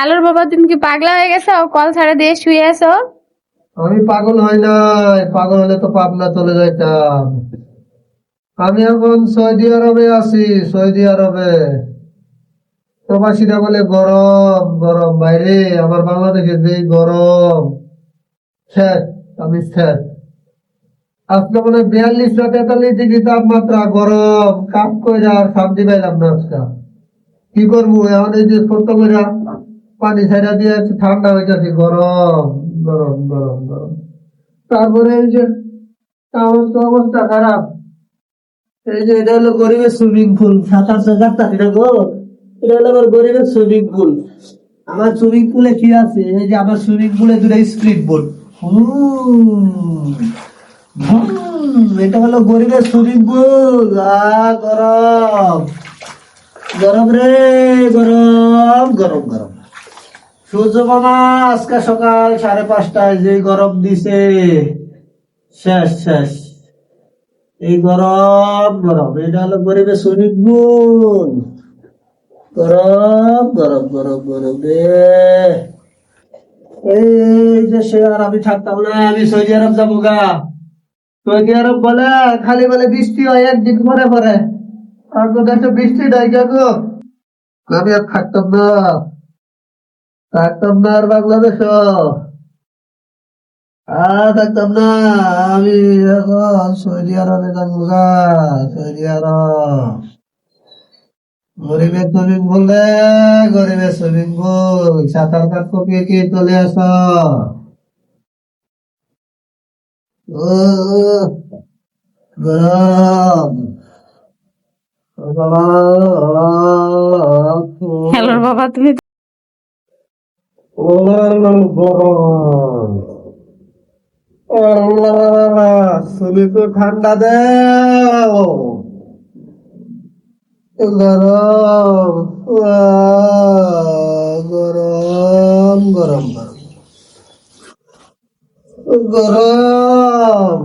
আলোর বাবা, তুমি কি পাগলা হয়ে গেছো? কল ছাড়া দিয়ে শুয়ে আছো? আমি পাগল হই নাই। পাগল হলে তো পাবনা চলে যাইতাম। আমি এখন সৌদি আরবে আছি, সৌদি আরবে। প্রবাসীরা বলে গরম গরম বাইরে। আমার বাংলাদেশে যে গরম শেষ আমি শেষ আজকে মানে বিয়াল্লিশ না তেতাল্লিশ ডিগ্রি তাপমাত্রা, গরম। কাপ করে আর শান্তি পাইলাম না আজকে। কি করব? এখন এই যে ছোট্ট করে পানি ছাড়া দিয়ে ঠান্ডা হয়ে যাচ্ছে গরম গরম গরম গরম। তারপরে এই যে আমার তো অবস্থা খারাপ। এই যে এটা হলো গরিবের সুইমিং পুল। সাঁতার সাঁতার তাকি না গো। এটা হলো আমার গরিবের সুইমিং পুল। আমার সুইমিং পুলে কি আছে? এই যে আমার সুইমিং পুলে দুটো স্প্রিট বোর্ড এটা হলো গরিবের সুইমিং পুল। গরম। গরম রে, গরম গরম গরম। সূর্য মামা আজকে সকাল সাড়ে পাঁচটায় যে গরম দিছে, শেষ শেষ। এই গরম গরম। এটা হলো গরিবের সুইমিং পুল গরম গরম গরম গরম এই যে সে আর আমি থাকতাম না, আমি সৌদি আরব যাব গা। সৌদি আরব বলে, খালি বলে বৃষ্টি হয়, একদিন পরে পরে আর একটা বৃষ্টি নাই গো। আমি আর থাকতাম না। থাকতাম না আর বাংলাদেশ আর থাকতাম না আমি এখন সৌদি আরবে সৌদি আরব গরিবের সুইমিং গরিবের সুইমিং পুল সাঁতার কাটবো কে কে চলে আস আলোর বাবা তুমি তুমি তো ঠান্ডা দেও গরম গরম গরম গরম গরম